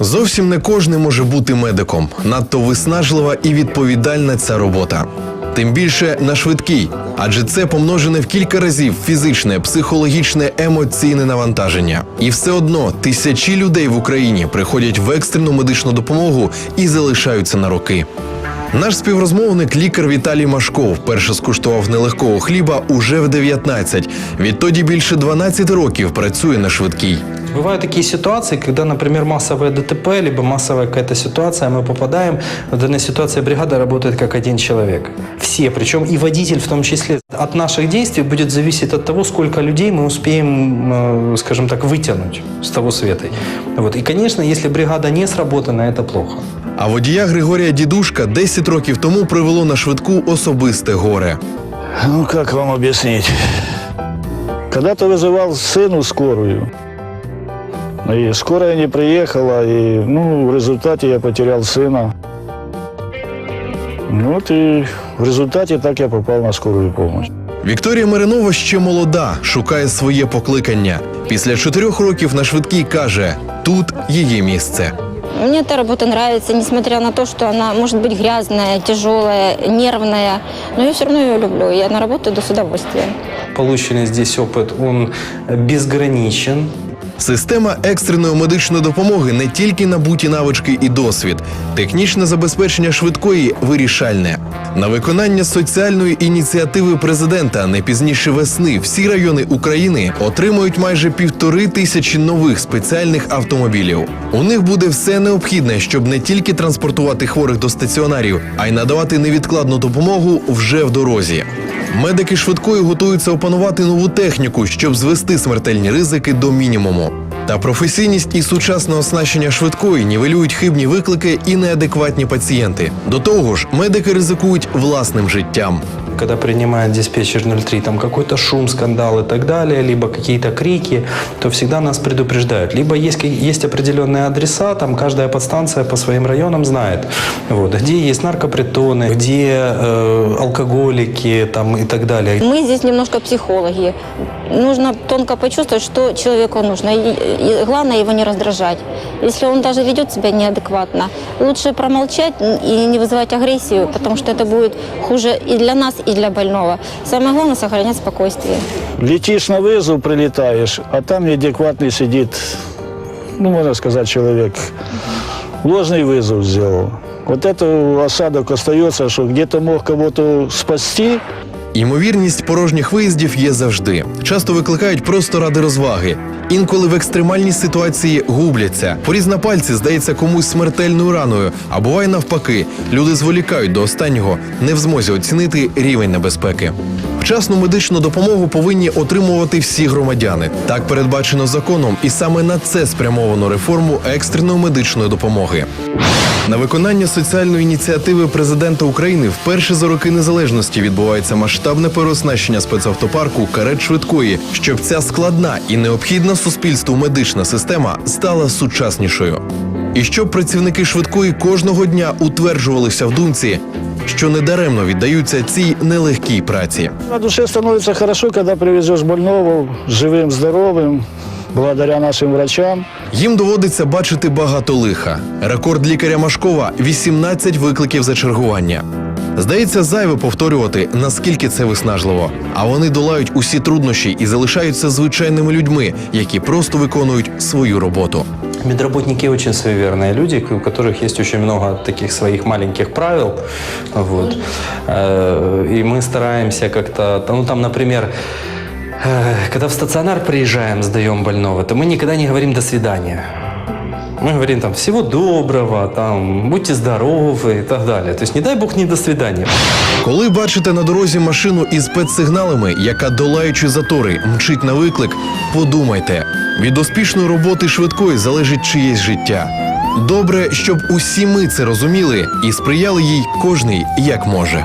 Зовсім не кожен може бути медиком. Надто виснажлива і відповідальна ця робота. Тим більше на швидкій, адже це помножене в кілька разів фізичне, психологічне, емоційне навантаження. І все одно тисячі людей в Україні приходять в екстрену медичну допомогу і залишаються на роки. Наш співрозмовник, лікар Віталій Машков, вперше скуштував нелегкого хліба уже в 19. Відтоді більше 12 років працює на швидкій. Бывают такие ситуации, когда, например, массовое ДТП, либо массовая какая-то ситуация, мы попадаем, в данной ситуации бригада работает как один человек. Все, причем и водитель в том числе. От наших действий будет зависеть от того, сколько людей мы успеем, э, скажем так, вытянуть с того света. Вот. И, конечно, если бригада не сработана, это плохо. А водія Григорія Дідушка 10 років тому привело на швидку особисте горе. Ну, как вам объяснить? Когда-то вызывал сыну скорую. И скорая не приехала, и ну, в результате я потерял сына. Ну, Вот и в результате так я попал на скорую помощь. Вікторія Миринова ще молода, шукає своє покликання. Після чотирьох років на швидкій каже: тут її місце. Мне эта работа нравится, несмотря на то, что она может быть грязная, тяжелая, нервная, но я все равно ее люблю, я на работу иду с удовольствием. Полученный здесь опыт, он безграничен. Система екстреної медичної допомоги не тільки набуті навички і досвід, технічне забезпечення швидкої вирішальне. На виконання соціальної ініціативи президента не пізніше весни всі райони України отримують майже півтори тисячі нових спеціальних автомобілів. У них буде все необхідне, щоб не тільки транспортувати хворих до стаціонарів, а й надавати невідкладну допомогу вже в дорозі. Медики швидкої готуються опанувати нову техніку, щоб звести смертельні ризики до мінімуму. Та професійність і сучасне оснащення швидкої нівелюють хибні виклики і неадекватні пацієнти. До того ж, медики ризикують власним життям. Когда принимает диспетчер 03 там какой-то шум, скандал и так далее, либо какие-то крики, то всегда нас предупреждают. Либо есть, есть определенные адреса, там каждая подстанция по своим районам знает, вот, где есть наркопритоны, где э, алкоголики там, и так далее. Мы здесь немножко психологи. Нужно тонко почувствовать, что человеку нужно. И, и главное его не раздражать. Если он даже ведет себя неадекватно, лучше промолчать и не вызывать агрессию, потому что это будет хуже и для нас, и для больного. Самое главное сохранять спокойствие. Летишь на вызов, прилетаешь, а там неадекватный сидит, ну, можно сказать, человек. Ложный вызов сделал. Вот это осадок остается, что где-то мог кого-то спасти, Ймовірність порожніх виїздів є завжди. Часто викликають просто ради розваги. Інколи в екстремальній ситуації губляться. Поріз на пальці здається комусь смертельною раною, а буває навпаки. Люди зволікають до останнього, не в змозі оцінити рівень небезпеки. Вчасну медичну допомогу повинні отримувати всі громадяни. Так передбачено законом, і саме на це спрямовано реформу екстреної медичної допомоги. На виконання соціальної ініціативи президента України вперше за роки незалежності відбувається масштабне переоснащення спецавтопарку карет швидкої, щоб ця складна і необхідна суспільству медична система стала сучаснішою. І щоб працівники швидкої кожного дня утверджувалися в думці, що недаремно віддаються цій нелегкій праці. На душе становится хорошо, когда привезешь больного живым, здоровым, благодаря нашим врачам. Їм доводиться бачити багато лиха. Рекорд лікаря Машкова 18 викликів за чергування. Здається, зайве повторювати, наскільки це виснажливо. А вони долають усі труднощі і залишаються звичайними людьми, які просто виконують свою роботу. Медработники очень суеверные люди, у которых есть очень много таких своих маленьких правил. Вот. Э, И мы стараемся как-то, ну там, например, э, когда в стационар приезжаем, сдаем больного, то мы никогда не говорим «до свидания». Мы говорим там «всего доброго», там «будьте здоровы» и так далее. То не дай бог не «до свидания». Коли бачите на дорозі машину із спецсигналами, яка долаючи затори, мчить на виклик, подумайте, від успішної роботи швидкої залежить чиєсь життя. Добре, щоб усі ми це розуміли і сприяли їй кожний як може.